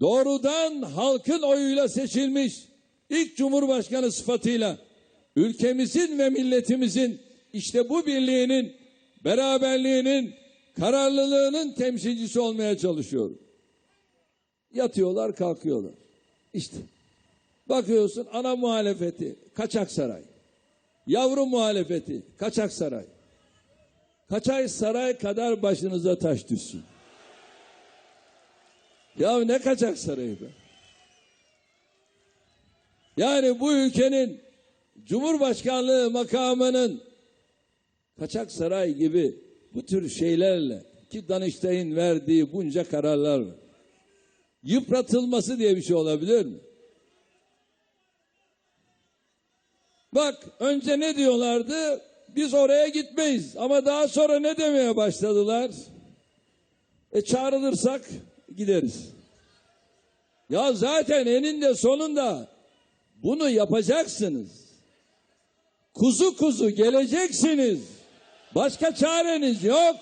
doğrudan halkın oyuyla seçilmiş ilk cumhurbaşkanı sıfatıyla ülkemizin ve milletimizin işte bu birliğinin, beraberliğinin, kararlılığının temsilcisi olmaya çalışıyorum. Yatıyorlar, kalkıyorlar. İşte bakıyorsun ana muhalefeti kaçak saray. Yavru muhalefeti kaçak saray. Kaçay saray kadar başınıza taş düşsün. Ya ne kaçak sarayı be? Yani bu ülkenin Cumhurbaşkanlığı makamının kaçak saray gibi bu tür şeylerle ki Danıştay'ın verdiği bunca kararlarla yıpratılması diye bir şey olabilir mi? Bak önce ne diyorlardı? Biz oraya gitmeyiz. Ama daha sonra ne demeye başladılar? E çağrılırsak gideriz. Ya zaten eninde sonunda bunu yapacaksınız. Kuzu kuzu geleceksiniz. Başka çareniz yok.